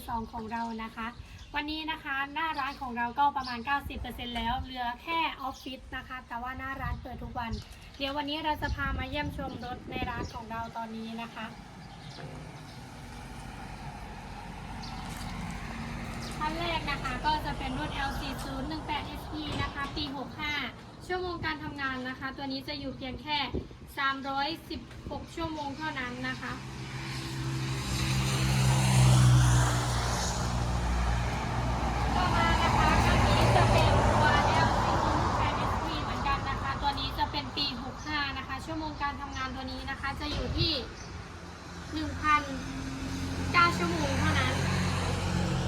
ือสองของเรานะคะ วันนี้นะคะหน้าร้านของเราก็ประมาณ 90%แล้วเหลือแค่ออฟฟิศนะคะ แต่ว่าหน้าร้านเปิดทุกวัน เดี๋ยววันนี้เราจะพามาเยี่ยมชมรถในร้านของเราตอนนี้นะคะคันแรกนะคะก็จะเป็นรุ่น L4018SP นะคะปี 65 ชั่วโมงการทำงานนะคะ ตัวนี้จะอยู่เพียงแค่ 316 ชั่วโมงเท่านั้นนะคะ ต่อมานะคะคันนี้จะเป็นตัว L4018SP เหมือนกันนะคะ ตัวนี้จะเป็นปี 65 นะคะ ชั่วโมง การทำงานตัวนี้นะคะ จะอยู่ที่ 1,009ชั่วโมงเท่านั้น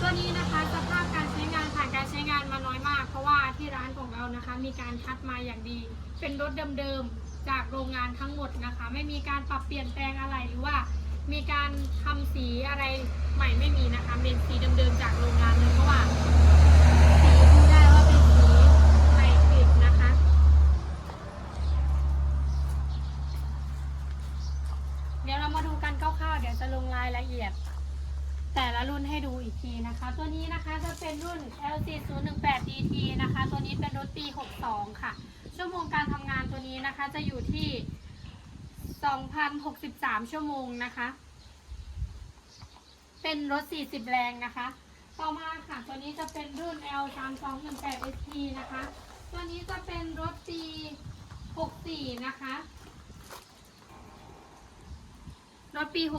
ตัวนี้นะคะสภาพการใช้งานผ่านการใช้งานมาน้อยมาก เพราะว่าที่ร้านของเรานะคะ มีการคัดมาอย่างดี เป็นรถเดิมๆจากโรงงานทั้งหมดนะคะ ไม่มีการปรับเปลี่ยนแปลงอะไรหรือว่า มีการทำสีอะไรใหม่ไม่มีนะคะเป็นสีเดิมๆจากโรงงานเลยเพราะว่าสีดูได้ว่าเป็นสีใหม่กริบนะคะ เดี๋ยวเรามาดูกันคร่าวๆเดี๋ยวจะลงรายละเอียด แต่ละรุ่นให้ดูอีกทีนะคะ ตัวนี้นะคะจะเป็นรุ่น LC018DT นะคะ ตัวนี้เป็นรถปี 62 ค่ะ ชั่วโมงการทำงานตัวนี้นะคะ จะอยู่ที่ 2,063 ชั่วโมง นะคะ เป็นรถ 40 แรงนะคะ ต่อมาค่ะ ตัวนี้จะเป็นรุ่น L3218SP นะคะ ตัวนี้จะเป็นรถปี64 นะคะ รถปี 64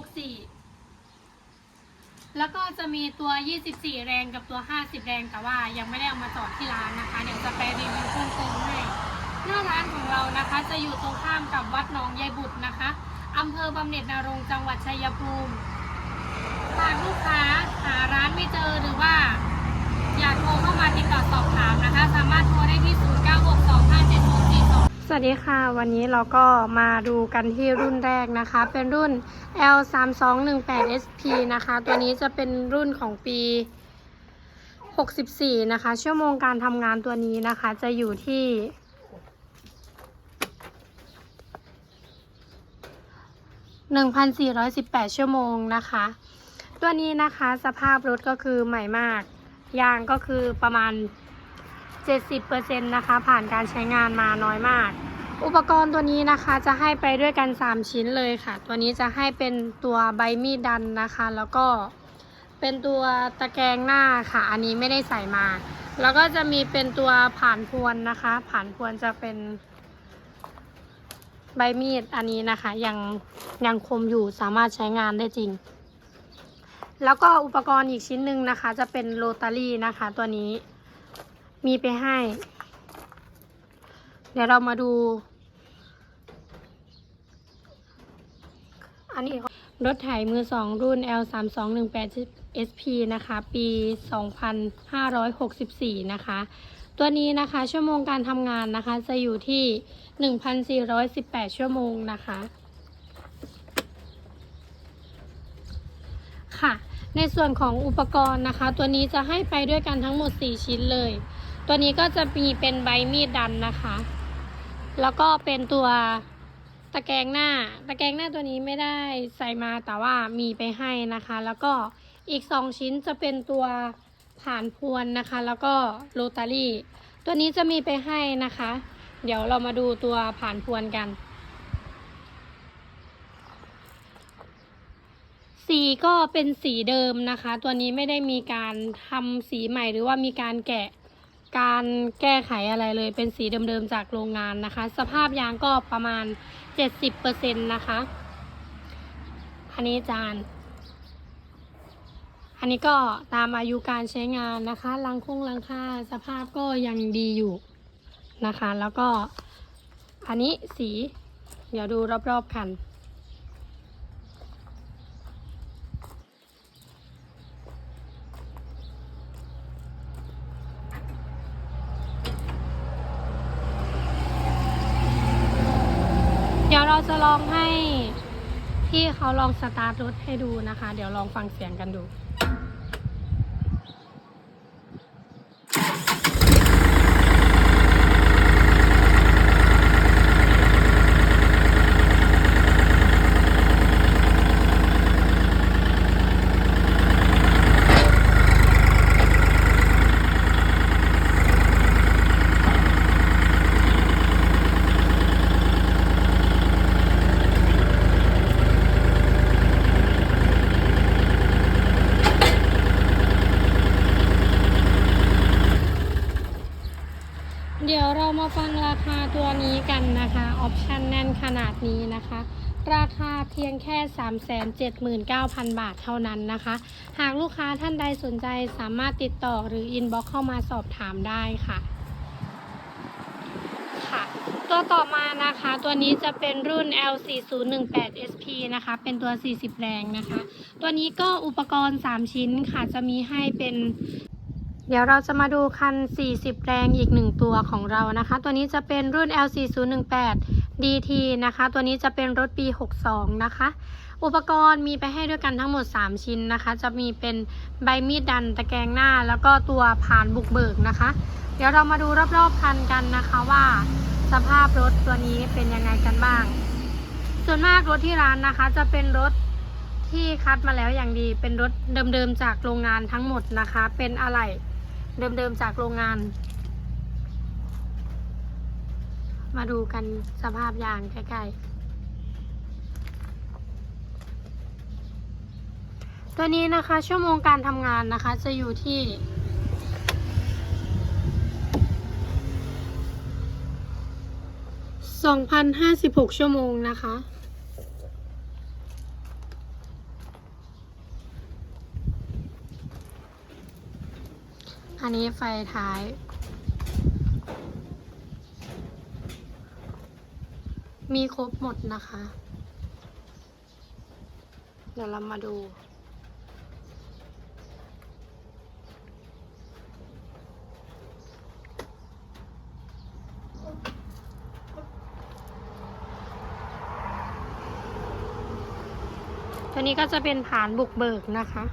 แล้วก็จะมีตัว 24 แรงกับตัว 50 แรง แต่ว่ายังไม่ได้เอามาจอดที่ร้านนะคะ เดี๋ยวจะไปรีวิวเพิ่มเติมให้หน้าร้านของเรานะคะ จะอยู่ตรงข้ามกับวัดหนองยายบุตรนะคะ อำเภอบำเหน็จนารงจังหวัดชัยภูมิหากลูกค้าหาร้านไม่เจอหรือว่า อยากโทรเข้ามาติดต่อสอบถามนะคะ สามารถโทรได้ที่ 0962574242 สวัสดีค่ะ วันนี้เราก็มาดูกันที่รุ่นแรกนะคะ เป็นรุ่น L3218SP นะคะ ตัวนี้จะเป็นรุ่นของปี 64 นะคะ ชั่วโมงการทำงานตัวนี้นะคะ จะอยู่ที่ 1,418 ชั่วโมงนะคะ ตัวนี้นะคะสภาพรถก็คือใหม่มาก ยางก็คือประมาณ 70%นะคะ ผ่านการใช้งานมาน้อยมาก อุปกรณ์ตัวนี้นะคะจะให้ไปด้วยกัน 3 ชิ้นเลยค่ะ ตัวนี้จะให้เป็นตัวใบมีดดันนะคะ แล้วก็เป็นตัวตะแกรงหน้าค่ะ อันนี้ไม่ได้ใส่มา แล้วก็จะมีเป็นตัวผ่านพวนนะคะ ผ่านพวนจะเป็น ใบมีดอันนี้นะคะ ยังยังคมอยู่สามารถใช้งานได้จริง แล้วก็อุปกรณ์อีกชิ้นหนึ่งนะคะ จะเป็นโรตารี่นะคะ ตัวนี้มีไปให้ เดี๋ยวเรามาดู อันนี้รถไถมือสองรุ่น L 3 2 1 8 SP นะคะ ปี 2564 นะคะ ตัวนี้นะคะชั่วโมงการทำงานนะคะ จะอยู่ที่ 1,418 ชั่วโมงนะคะ ค่ะ ในส่วนของอุปกรณ์นะคะ ตัวนี้จะให้ไปด้วยกันทั้งหมด 4 ชิ้นเลย ตัวนี้ก็จะมีเป็นใบมีดดันนะคะ แล้วก็เป็นตัวตะแกรงหน้า ตะแกรงหน้าตัวนี้ไม่ได้ใส่มาแต่ว่ามีไปให้นะคะ แล้วก็อีก 2 ชิ้นจะเป็นตัว ผ่านพวนนะคะ แล้วก็โรตารี่ ตัวนี้จะมีไปให้นะคะ เดี๋ยวเรามาดูตัวผ่านพวนกัน สีก็เป็นสีเดิมนะคะ ตัวนี้ไม่ได้มีการทำสีใหม่หรือว่ามีการแกะการแก้ไขอะไรเลยเป็นสีเดิมๆจากโรงงานนะคะ สภาพยางก็ประมาณ 70%นะคะ อันนี้จาน อันนี้ก็ตามอายุการใช้งานนะคะลังคงลังค่าสภาพก็ยังดีอยู่นะคะ แล้วก็อันนี้สี เดี๋ยวดูรอบๆคันเดี๋ยวเราจะลองให้พี่เขาลองสตาร์ทรถให้ดูนะคะ เดี๋ยวลองฟังเสียงกันดูยวเรามาฟังราคาตัวนี้กันนะคะ ออปชันแน่นขนาดนี้นะคะ ราคาเพียงแค่ 379,000 บาทเท่านั้นนะคะ หากลูกค้าท่านใดสนใจสามารถติดต่อหรืออินบ็อกเข้ามาสอบถามได้ค่ะค่ะ ตัวต่อมานะคะ ตัวนี้จะเป็นรุ่น L4018SP นะคะ เป็นตัว 40 แรงนะคะ ตัวนี้ก็อุปกรณ์ 3 ชิ้นค่ะ จะมีให้เป็นเดี๋ยวเราจะมาดูคัน 40 แรงอีกหนึ่งตัวของเรานะคะ ตัวนี้จะเป็นรุ่น L4018 DT นะคะ ตัวนี้จะเป็นรถปี 62 นะคะ อุปกรณ์มีไปให้ด้วยกันทั้งหมด 3 ชิ้นนะคะ จะมีเป็นใบมีดดันตะแกรงหน้า แล้วก็ตัวผ่านบุกเบิกนะคะ เดี๋ยวเรามาดูรอบๆคันกันนะคะว่าสภาพรถตัวนี้เป็นยังไงกันบ้าง ส่วนมากรถที่ร้านนะคะ จะเป็นรถที่คัดมาแล้วอย่างดีเป็นรถเดิมๆจากโรงงานทั้งหมดนะคะ เป็นอะไหล่เดิมๆจากโรงงาน มาดูกันสภาพยางใกล้ๆ ตัวนี้นะคะชั่วโมงการทำงานนะคะ จะอยู่ที่ 2,056 ชั่วโมงนะคะอันนี้ไฟท้าย มีครบหมดนะคะ เดี๋ยวเรามาดู ตัวนี้ก็จะเป็นฐานบุกเบิกนะคะ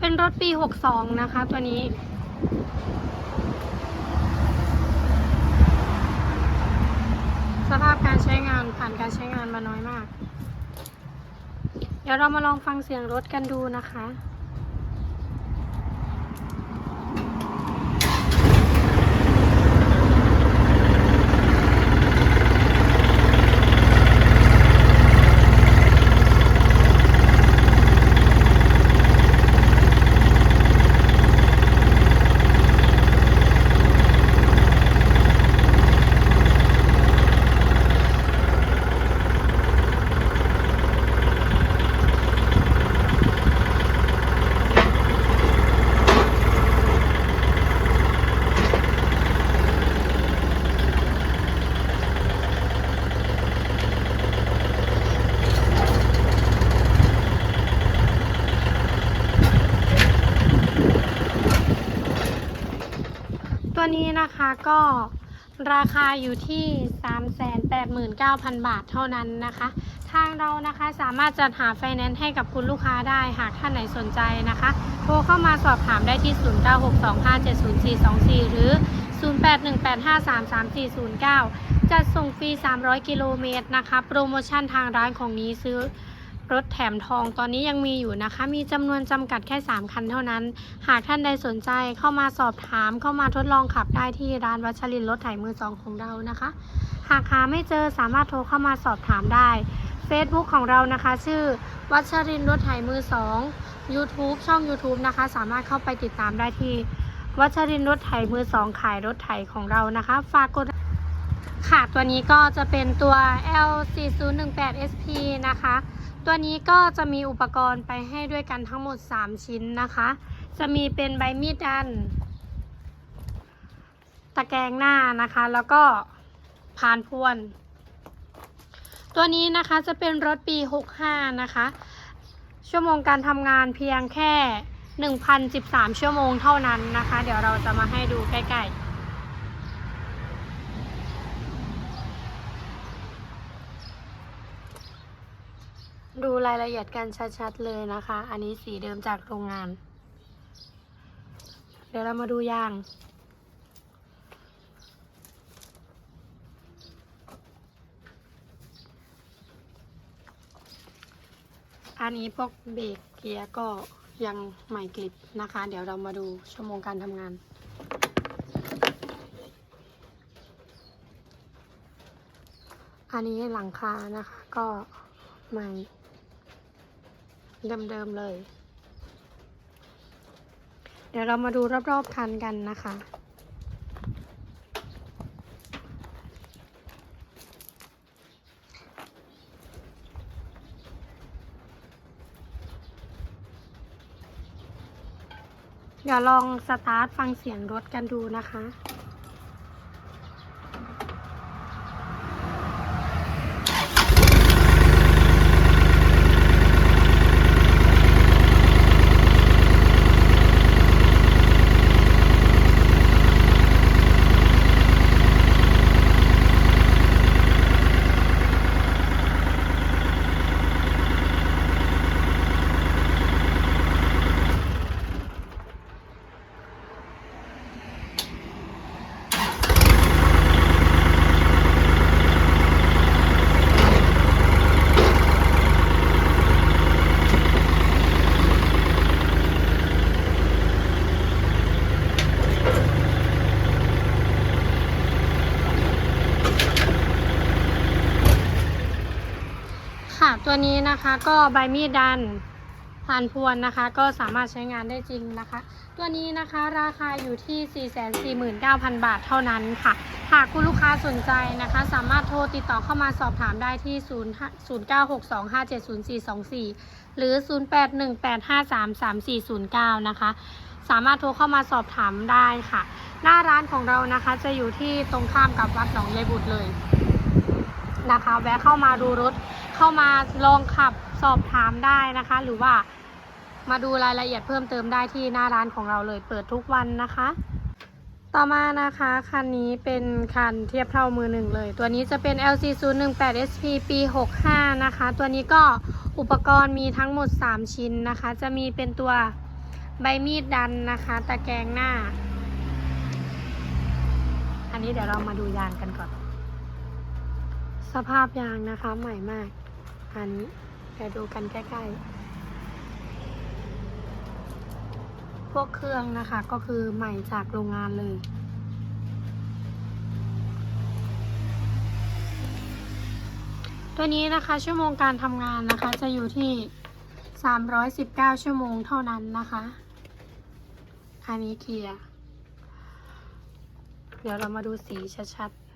เป็นร ถปี 62 นะคะ ตัวนี้ สภาพการใช้งานผ่านการใช้งานมาน้อยมาก เดี๋ยวเรามาลองฟังเสียงรถกันดูนะคะ นี้นะคะก็ราคาอยู่ที่ 389,000 บาทเท่านั้นนะคะ ทางเรานะคะสามารถจัดหาไฟแนนซ์ให้กับคุณลูกค้าได้ หากท่านไหนสนใจนะคะ โทรเข้ามาสอบถามได้ที่ 0962570424 หรือ 0818533409 จัดส่งฟรี 300 กิโลเมตรนะคะ โปรโมชั่นทางร้านของนี้ซื้อ รถแถมทองตอนนี้ยังมีอยู่นะคะ มีจำนวนจำกัดแค่ 3 คันเท่านั้น หากท่านใดสนใจเข้ามาสอบถาม เข้ามาทดลองขับได้ที่ร้านวัชรินรถไถมือสองของเรานะคะ หากหาไม่เจอสามารถโทรเข้ามาสอบถามได้ Facebook ของเรานะคะ ชื่อ วัชรินรถไถมือสอง YouTube ช่อง YouTube นะคะ สามารถเข้าไปติดตามได้ที่ วัชรินทร์รถไถมือสองขายรถไถของเรานะคะ ฝากกดค่ะตัวนี้ก็จะเป็นตัว L4018SP นะคะ ตัวนี้ก็จะมีอุปกรณ์ไปให้ด้วยกันทั้งหมด 3 ชิ้นนะคะ จะมีเป็นใบมีดดัน ตะแกรงหน้านะคะ แล้วก็พานพวน ตัวนี้นะคะจะเป็นรถปี 65 นะคะ ชั่วโมงการทำงานเพียงแค่ 1,013 ชั่วโมงเท่านั้นนะคะ เดี๋ยวเราจะมาให้ดูใกล้ ๆ ดูรายละเอียดกันชัดๆเลยนะคะ อันนี้สีเดิมจากโรงงาน เดี๋ยวเรามาดูยาง อันนี้พวกเบรกเกียร์ก็ยังใหม่กลิบนะคะ เดี๋ยวเรามาดูชั่วโมงการทำงานอันนี้หลังคานะคะก็ใหม่ เดิมๆเลย เดี๋ยวเรามาดูรอบๆคันกันนะคะเดี๋ยวลองสตาร์ทฟังเสียงรถกันดูนะคะ นะคะ ก็ใบมีดดันผ่านพวนนะคะ ก็สามารถใช้งานได้จริงนะคะ ตัวนี้นะคะราคาอยู่ที่ 449,000 บาทเท่านั้นค่ะ หากคุณลูกค้าสนใจนะคะ สามารถโทรติดต่อเข้ามาสอบถามได้ที่ 0962570424 หรือ 0818533409 นะคะ สามารถโทรเข้ามาสอบถามได้ค่ะ หน้าร้านของเรานะคะจะอยู่ที่ตรงข้ามกับวัดหนองยายบุตรเลยนะคะ แวะเข้ามาดูรถ เข้ามาลองขับสอบถามได้นะคะ หรือว่ามาดูรายละเอียดเพิ่มเติมได้ที่หน้าร้านของเราเลยเปิดทุกวันนะคะ ต่อมานะคะคันนี้เป็นคันเทียบเท่ามือหนึ่งเลย ตัวนี้จะเป็น LC 0 1 8 SP ปี 65 นะคะ ตัวนี้ก็อุปกรณ์มีทั้งหมด 3 ชิ้นนะคะ จะมีเป็นตัวใบมีดดันนะคะ ตะแกรงหน้า อันนี้เดี๋ยวเรามาดูยางกันก่อน สภาพยางนะคะใหม่มาก อันนี้เดี๋ยวดูกันใกล้ๆ พวกเครื่องนะคะก็คือใหม่จากโรงงานเลยตัวนี้นะคะชั่วโมงการทำงานนะคะ จะอยู่ที่ 319 ชั่วโมงเท่านั้นนะคะ อันนี้เคลียร์ เดี๋ยวเรามาดูสีชัดๆ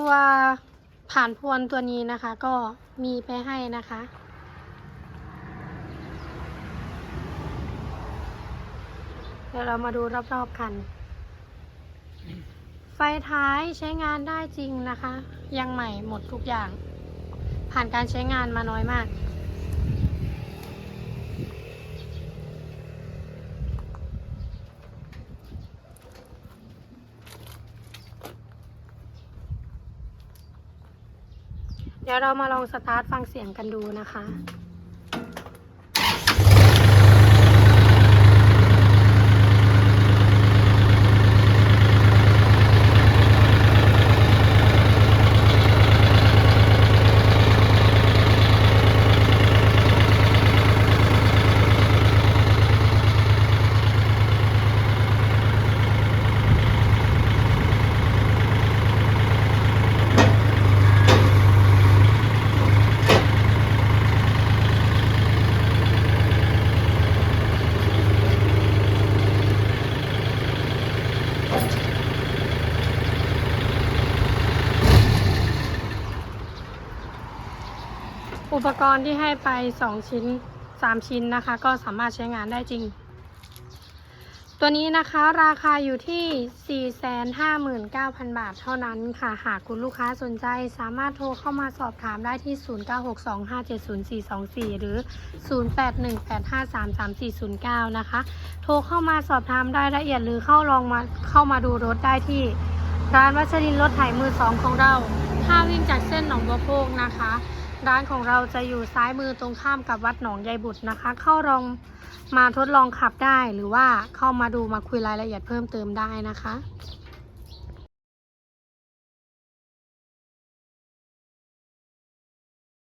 ตัวผ่านพวนตัวนี้นะคะ ก็มีไปให้นะคะ เดี๋ยวเรามาดูรอบๆกัน ไฟท้ายใช้งานได้จริงนะคะ ยังใหม่หมดทุกอย่าง ผ่านการใช้งานมาน้อยมาก ดี๋ยวเรามาลองสตาร์ทฟังเสียงกันดูนะคะ อุปกรณ์ที่ให้ไป 2 ชิ้น 3 ชิ้นนะคะ ก็สามารถใช้งานได้จริง ตัวนี้นะคะราคาอยู่ที่ 459,000 บาทเท่านั้นค่ะ หากคุณลูกค้าสนใจสามารถโทรเข้ามาสอบถามได้ที่ 0962570424 หรือ 0818533409 นะคะ โทรเข้ามาสอบถามรายละเอียดหรือเข้าลองมาเข้ามาดูรถได้ที่ร้านวัชรินทร์รถไถมือสองของเราถ้าวิ่งจากเส้นหนองบัวโพกนะคะ ร้านของเราจะอยู่ซ้ายมือตรงข้ามกับวัดหนองยายบุตรนะคะ เข้าลองมาทดลองขับได้หรือว่าเข้ามาดูมาคุยรายละเอียดเพิ่มเติมได้นะคะ